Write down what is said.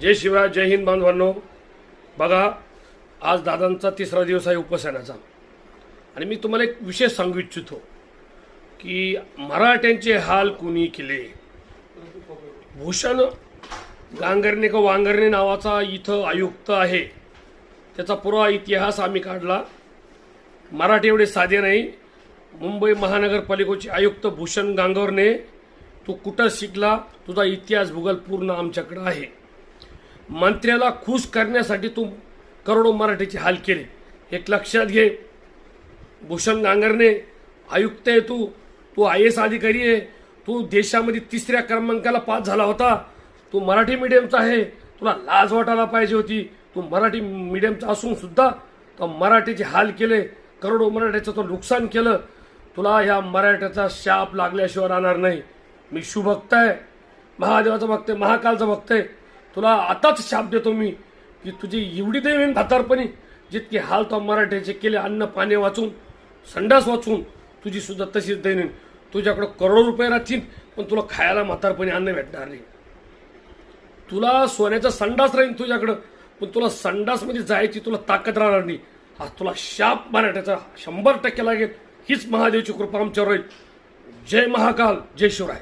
जय शिवराय जय हिंद बांधवांनो. बघा आज दादांचा तिसरा दिवस आहे उपासनाचा आणि मी तुम्हाला एक विशेष सांगू इच्छितो की मराठ्यांचे हाल कुणी केले? भूषण गांगरणे का वांगरणे नावाचा इथं आयुक्त आहे. त्याचा पुरा इतिहास आम्ही काढला. मराठी एवढे साधे नाही. मुंबई महानगरपालिकेचे आयुक्त भूषण गांगरणे तू कुठं शिकला? तुझा इतिहास भूगोल पूर्ण आमच्याकडं आहे. मंत्र्याला खुश करण्यासाठी तू करोडो मराठीचे हाल केले. एक लक्षात घे. भूषण गांगरने आयुक्त आहे तू. तू आय एस अधिकारी आहे. तू देशामध्ये तिसऱ्या क्रमांकाला पास झाला होता. तू मराठी मीडियमचा आहे. तुला लाज वाटायला पाहिजे होती. तू मराठी मीडियमचा असून सुद्धा तो मराठीचे हाल केले. करोडो मराठ्याचं तो नुकसान केलं. तुला ह्या मराठ्याचा शाप लागल्याशिवाय राहणार नाही. मी शुभक्त आहे. महादेवाचा भक्त आहे. महाकालचा भक्त आहे. तुला आताच शाप देतो मी की तुझी एवढी देवीन धातारपणी जितके हाल तो मराठ्याचे केले अन्न पाणी वाचून संडास वाचून तुझी सुद्धा तशीच दैनीन तुझ्याकडं करोडो रुपये राहतील पण तुला खायला म्हातारपणी अन्न भेटणार नाही. तुला सोन्याचा संडास राहील तुझ्याकडं पण तुला संडासमध्ये जायची तुला ताकद राहणार नाही. आज तुला शाप मराठ्याचा शंभर टक्के लागेल हीच महादेवची कृपा आमच्यावर राहील. जय महाकाल जय शिवराय.